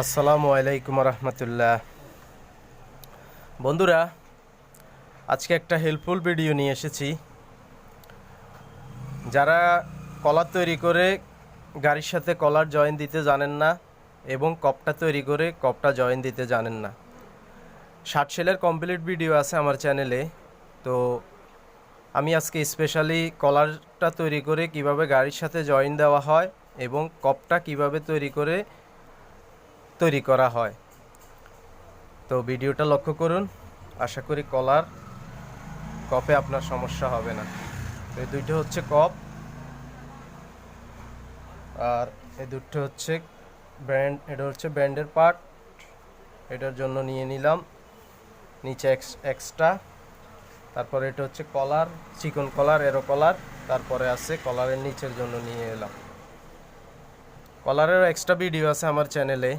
আসসালামু আলাইকুম রহমতুল্লাহ। বন্ধুরা, আজকে একটা হেল্পফুল ভিডিও নিয়ে এসেছি। যারা কলার তৈরি করে গাড়ির সাথে কলার জয়েন দিতে জানেন না এবং কপটা তৈরি করে কপটা জয়েন দিতে জানেন না। ষাট সেলের কমপ্লিট ভিডিও আছে আমার চ্যানেলে তো আমি আজকে স্পেশালি কলারটা তৈরি করে কীভাবে গাড়ির সাথে জয়েন দেওয়া হয় এবং কপটা কীভাবে তৈরি করে তৈরি করা হয়। তো ভিডিওটা লক্ষ্য করুন। আশা করি কলার কপে আপনার সমস্যা হবে না। তো এই দুইটা হচ্ছে কপ আর এই দুটো হচ্ছে ব্র্যান্ড, এটা হচ্ছে ব্র্যান্ডের পার্ট। এটার জন্য নিয়ে নিলাম নিচে এক্সট্রা। তারপরে এটা হচ্ছে কলার, চিকন কলার, এরো কলার। তারপরে আছে কলারের নিচের জন্য নিয়ে এলাম। কলারেরও এক্সট্রা ভিডিও আছে আমার চ্যানেলে।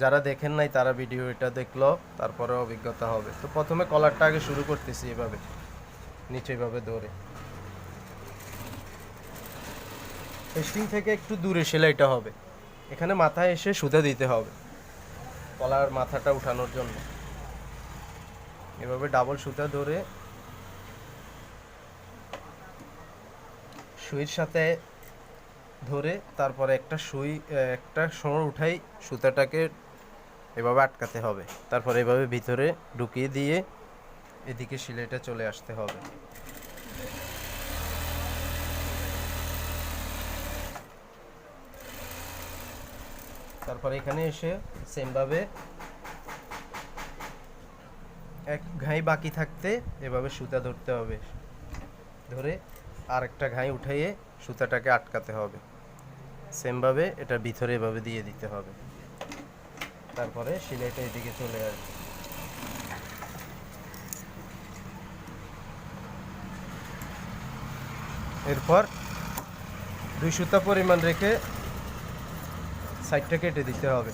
যারা দেখেন নাই তারা ভিডিও এটা দেখল, তারপরে অভিজ্ঞতা হবে। তো প্রথমে কলারটা আগে শুরু করতেছি এভাবে, নিচে এভাবে ধরে। টেস্টিং থেকে একটু দূরে সেলাইটা হবে। এখানে মাথায় এসে সুতা দিতে হবে কলার মাথাটা উঠানোর জন্য। এভাবে ডাবল সুতা ধরে সুইর সাথে ধরে তারপরে একটা সুই, একটা সময় উঠাই সুতাটাকে এভাবে আটকাতে হবে। তারপরে এভাবে ভিতরে ঢুকিয়ে দিয়ে এদিকে সিলাইটা চলে আসতে হবে। তারপরে এখানে এসে সেমভাবে এক ঘাই বাকি থাকতে এভাবে সুতা ধরতে হবে। ধরে আরেকটা ঘাই উঠাইয়ে সুতাটাকে আটকাতে হবে। সেমভাবে এটা ভিতরে এভাবে দিয়ে দিতে হবে। তারপরে সিলাইটা এদিকে চলে আসবে। এরপর দুই সুতা পরিমাণ রেখে সাইডটা কেটে দিতে হবে।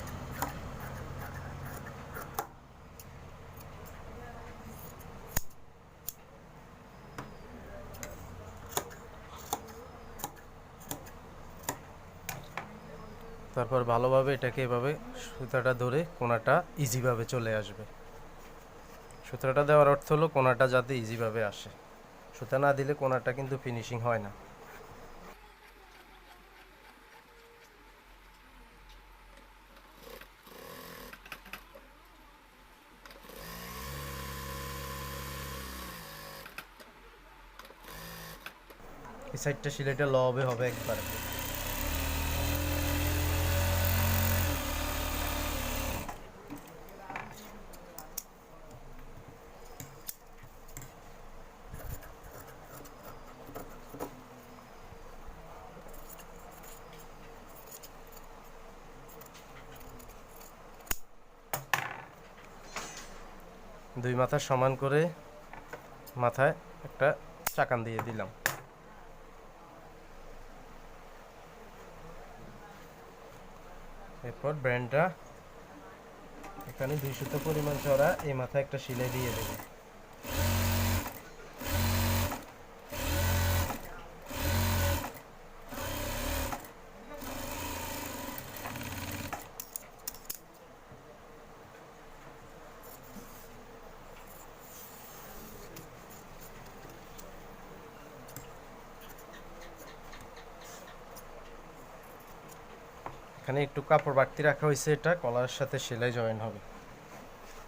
তারপর ভালোভাবে এটাকে এভাবে সুতাটা ধরে কোনাটা ইজিভাবে চলে আসবে। সুতাটা দেওয়ার অর্থ হলো কোনাটা যাতে ইজিভাবে আসে। সুতা না দিলে কোনাটা কিন্তু ফিনিশিং হয় না। এই সাইডটা সিলাইটা লবে হবে একবার। দুই মাথা সমান করে মাথায় একটা চাকান দিয়ে দিলাম। এরপর ব্র্যান্ডটা এখানে দুই সুতো পরিমাণ চড়া, এই মাথায় একটা সিলাই দিয়ে দেবো এখানে একটু কাপড় বাড়তি রাখা হয়েছে এটা, কলার সাথে সেলাই জয়েন হবে।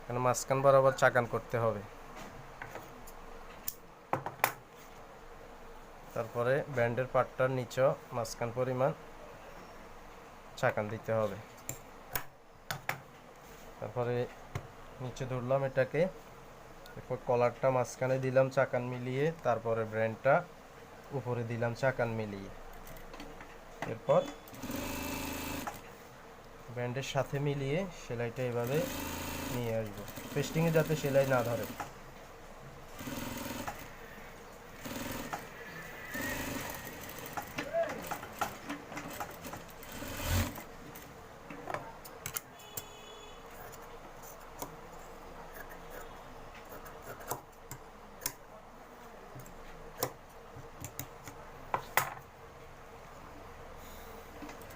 এখানে মাঝখান বরাবর চাকান করতে হবে। তারপরে ব্যান্ডের পাটটার নিচেও মাঝখান পরিমাণ চাকান দিতে হবে। তারপরে নিচে ধরলাম এটাকে, এরপর কলারটা মাঝখানে দিলাম চাকান মিলিয়ে, তারপরে ব্র্যান্ডটা উপরে দিলাম চাকান মিলিয়ে। এরপর ব্যান্ডের সাথে মিলিয়ে সেলাইটা এভাবে নিয়ে আসব। পেস্টিংয়ে যাতে সেলাই না ধরে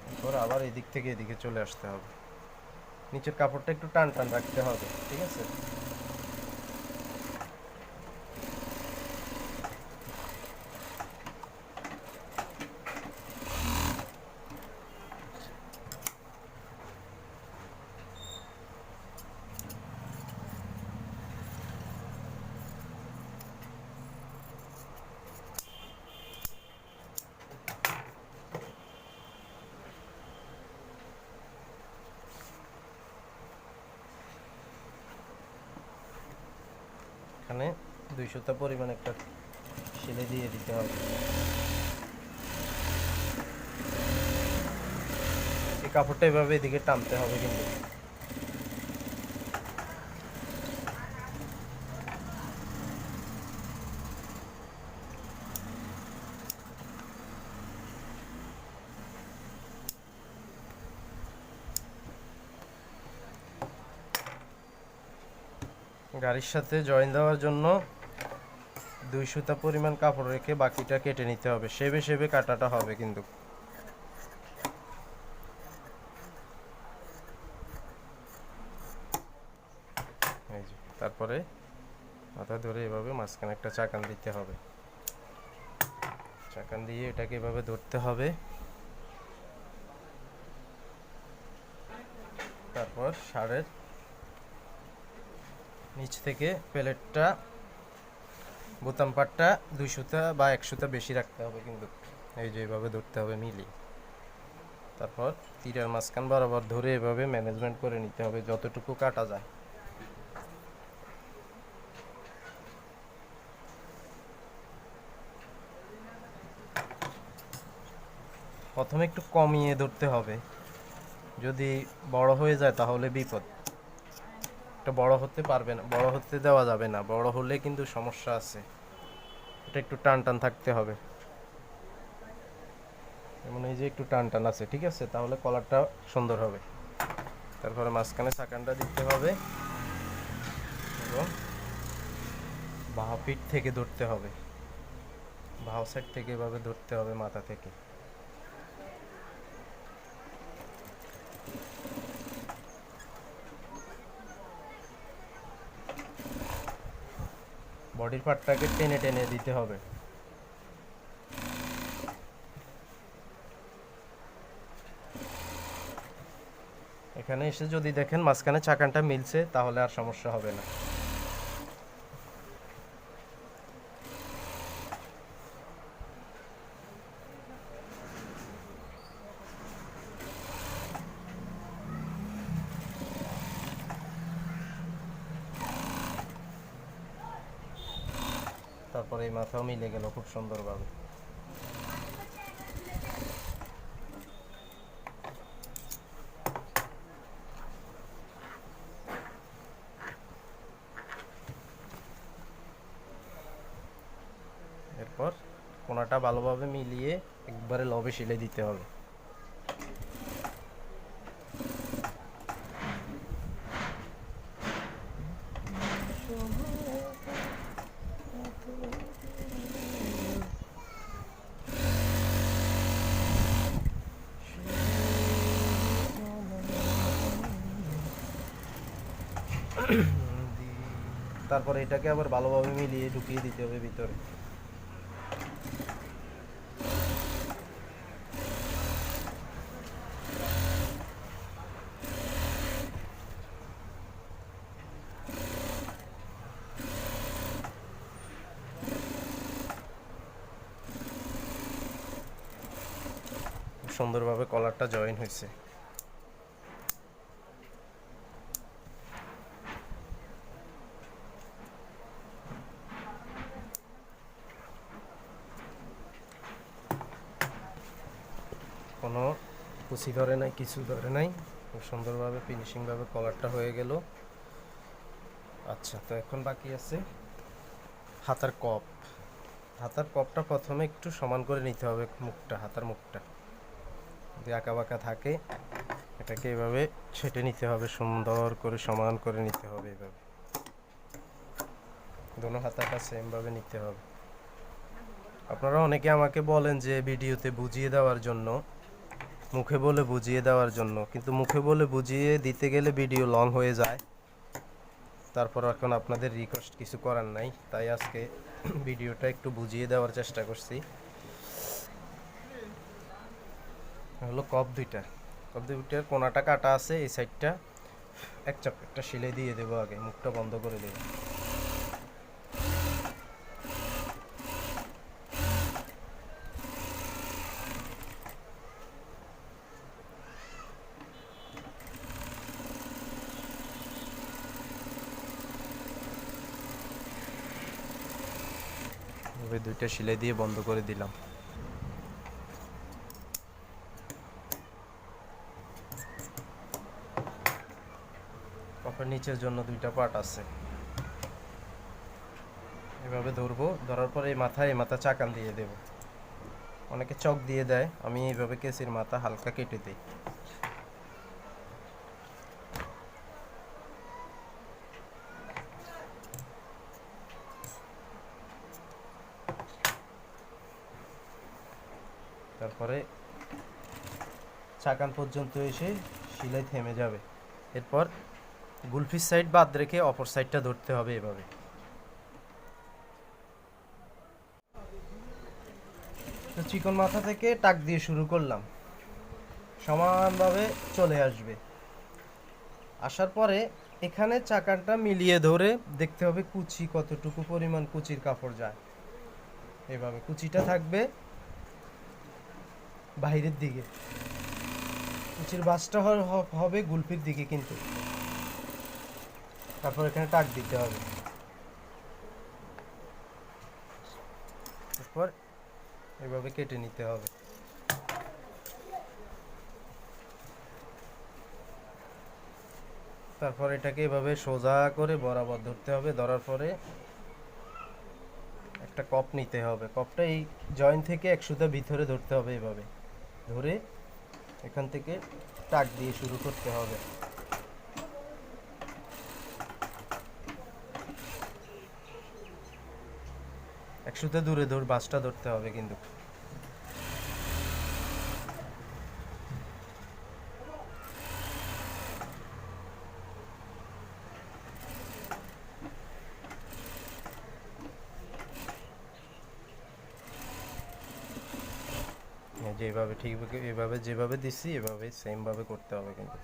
এরপর আবার এদিক থেকে এদিকে চলে আসতে হবে। নিচের কাপড়টা একটু টান টান রাখতে হবে, ঠিক আছে? এখানে দুইশোটা পরিমাণ একটা সেলে দিয়ে দিতে হবে। এই কাপড়টা এভাবে এদিকে টানতে হবে কিন্তু। গাড়ির সাথে জয়েন দেওয়ার জন্য দুই সুতা পরিমাণ কাপড় রেখে বাকিটা কেটে নিতে হবে। সেবে সেবে কাটাটা হবে কিন্তু। তারপরে মাথা ধরে এভাবে মাঝখানে একটা চাকান দিতে হবে। চাকান দিয়ে এটাকে এভাবে ধরতে হবে। তারপর ষাঁড়ের নিচ থেকে প্লেটটা, বোতাম পাটটা দুই সুতা বা এক সুতা বেশি রাখতে হবে কিন্তু। এই যে এভাবে ধরতে হবে মিলি। তারপর তীরের মাঝখান বরাবর ধরে এভাবে ম্যানেজমেন্ট করে নিতে হবে যতটুকু কাটা যায়। প্রথমে একটু কমিয়ে ধরতে হবে। যদি বড় হয়ে যায় তাহলে বিপদ। এটা বড় হতে পারবে না, বড় হতে দেওয়া যাবে না, বড় হলে কিন্তু সমস্যা আছে। এটা একটু টান টান থাকতে হবে। যেমন এই যে একটু টান টান আছে, ঠিক আছে? তাহলে কলারটা সুন্দর হবে। তারপরে মাঝখানে চাকানটা দিতে হবে। এবং বাহা পিঠ থেকে ধরতে হবে। বাহা সাইড থেকে এভাবে ধরতে হবে মাথা থেকে। বডির পার্টটাকে টেনে টেনে দিতে হবে। এখানে এসে যদি দেখেন মাঝখানে চাকানটা মিলছে, তাহলে আর সমস্যা হবে না। তারপরে এই মাথাও মিলে গেল খুব সুন্দরভাবে। এরপর কোনাটা ভালোভাবে মিলিয়ে একবারে লবে শিলে দিতে হবে। তারপরে এটাকে আবার ভালোভাবে মিলিয়ে ঢুকিয়ে দিতে হবে ভিতরে। সুন্দরভাবে কলারটা জয়েন হয়েছে কোনো কুচি ধরে নাই, কিছু ধরে নাই। খুব সুন্দরভাবে ফিনিশিংভাবে কলারটা হয়ে গেল। আচ্ছা তো এখন বাকি আছে হাতার কপ। হাতার কপটা প্রথমে একটু সমান করে নিতে হবে মুখটা, হাতার মুখটা। যদি আঁকা বাঁকা থাকে, এটাকে এভাবে ছেটে নিতে হবে, সুন্দর করে সমান করে নিতে হবে এভাবে। দোনো হাতাটা সেমভাবে নিতে হবে। আপনারা অনেকে আমাকে বলেন যে ভিডিওতে বুঝিয়ে দেওয়ার জন্য মুখে বলে বুঝিয়ে দেওয়ার জন্য। কিন্তু মুখে বলে বুঝিয়ে দিতে গেলে ভিডিও লং হয়ে যায়। তারপর এখন আপনাদের রিকোয়েস্ট কিছু করার নাই। তাই আজকে ভিডিওটা একটু বুঝিয়ে দেওয়ার চেষ্টা করছি। হলো কপ দুইটা। কপ দুইটার কোনাটা কাটা আছে, এই সাইডটা এক চাপ একটা সিলাই দিয়ে দেবো আগে, মুখটা বন্ধ করে দেবো। দুইটা সিলাই দিয়ে বন্ধ করে দিলাম। নিচের জন্য দুইটা পার্ট আছে। এভাবে ধরবো, ধরার পরে এই মাথায়, এই মাথা চাকান দিয়ে দেব। অনেকে চক দিয়ে দেয়, আমি এইভাবে কেসির মাথা হালকা কেটে দিই। তারপরে চাকান পর্যন্ত এসে সিলাই থেমে যাবে। এরপর গুলফির সাইড বাদ রেখে অপর সাইডটা ধরতে হবে এভাবে। তো চিকন মাথা থেকে টাক দিয়ে শুরু করলাম। সমানভাবে চলে আসবে। আসার পরে এখানে চাকানটা মিলিয়ে ধরে দেখতে হবে কুচি কতটুকু পরিমাণ কুচির কাপড় যায়। এভাবে কুচিটা থাকবে। বাইরের দিকে। কুচির বাসটা হবে গুলফির দিকে কিন্তু। তারপর এখানে টাক দিতে হবে। তারপর এভাবে কেটে নিতে হবে। তারপর এটাকে এভাবে সোজা করে বরাবর ধরতে হবে। ধরার পরে একটা কপ নিতে হবে। কপটা এই জয়েন্ট থেকে একশোটা ভিতরে ধরতে হবে এভাবে। ধরে এখান থেকে টাক দিয়ে শুরু করতে হবে। একশোতে দূরে ধর, বাসটা ধরতে হবে কিন্তু এই যে এভাবে ঠিক এভাবে যেভাবে দিছি, এভাবে সেম ভাবে করতে হবে কিন্তু।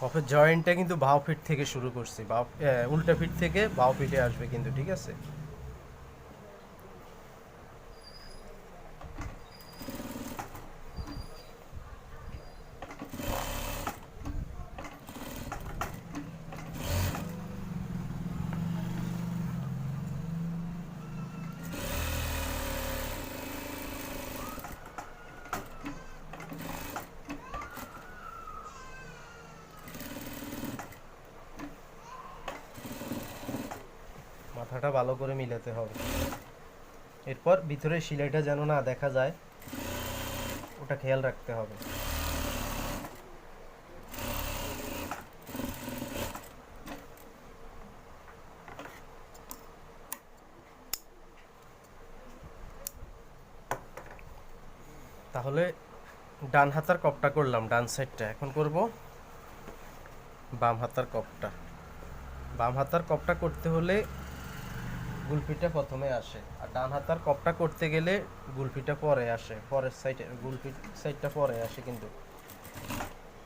কফের জয়েন্টটা কিন্তু বাও ফিট থেকে শুরু করছি। বাও উল্টা ফিট থেকে বাও ফিটে আসবে কিন্তু, ঠিক আছে? মাথাটা ভালো করে মিলাতে হবে। এরপর ভিতরে সিলাইটা যেন না দেখা যায়, ওটা খেয়াল রাখতে হবে। তাহলে ডান হাতার কপটা করলাম, ডান সাইডটা। এখন করব বাম হাতার কপটা। বাম হাতার কপটা করতে হলে গুলফিটা প্রথমে আসে। আর ডান হাতার কপটা করতে গেলে গুলফিটা পরে আসে। পরের সাইডে গুলফি সাইডটা পরে আসে কিন্তু।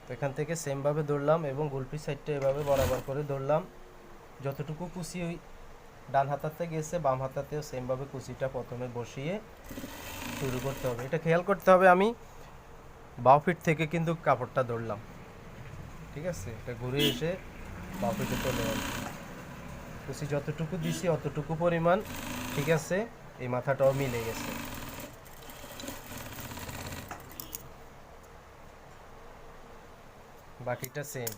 তো এখান থেকে সেমভাবে ধরলাম এবং গুলফি সাইডটা এভাবে বরাবর করে ধরলাম। যতটুকু কুচি ওই ডান হাতাতে গেছে, বাম হাতাতেও সেমভাবে কুচিটা প্রথমে বসিয়ে শুরু করতে হবে। এটা খেয়াল করতে হবে আমি বাউ ফিট থেকে কিন্তু কাপড়টা ধরলাম। ঠিক আছে? এটা ঘুরে এসে বাউ ফিটে চলে যাবে কুচি যতটুকু দিছি অতটুকু পরিমাণ ঠিক আছে? এই মাথাটাও মিলে গেছে। বাকিটা সেম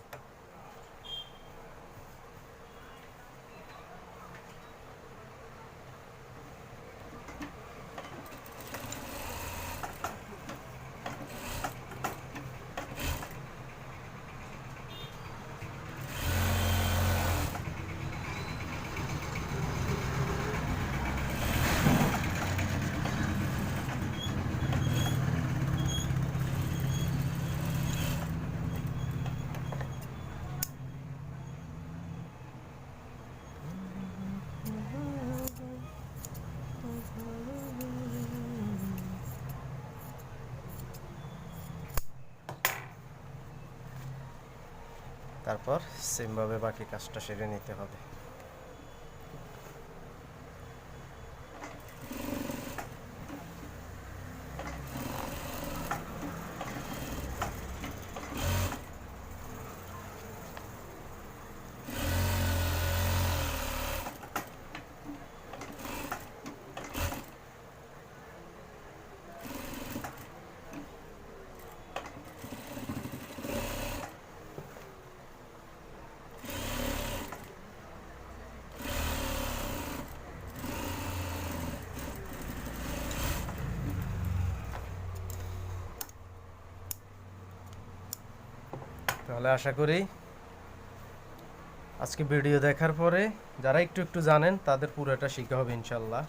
তারপর সেমভাবে বাকি কাজটা সেরে নিতে হবে। তাহলে আশা করি আজকে ভিডিও দেখার পরে যারা একটু একটু জানেন, তাদের পুরোটা শিখা হবে ইনশাল্লাহ।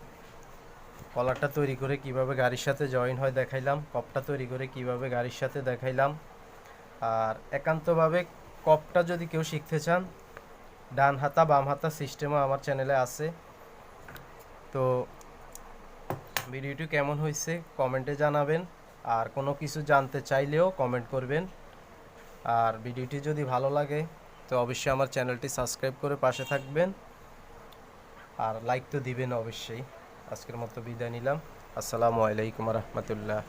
কলারটা তৈরি করে কীভাবে গাড়ির সাথে জয়েন হয় দেখাইলাম, কপটা তৈরি করে কীভাবে গাড়ির সাথে দেখাইলাম। আর একান্তভাবে কপটা যদি কেউ শিখতে চান, ডান হাতা, বাম হাতা সিস্টেমও আমার চ্যানেলে আছে। তো ভিডিওটি কেমন হয়েছে কমেন্টে জানাবেন। আর কোনো কিছু জানতে চাইলেও কমেন্ট করবেন। আর ভিডিওটি যদি ভালো লাগে, তো অবশ্যই আমার চ্যানেলটি সাবস্ক্রাইব করে পাশে থাকবেন। আর লাইক তো দিবেন অবশ্যই। আজকের মতো বিদায় নিলাম। আসসালামু আলাইকুম রহমতুল্লাহ।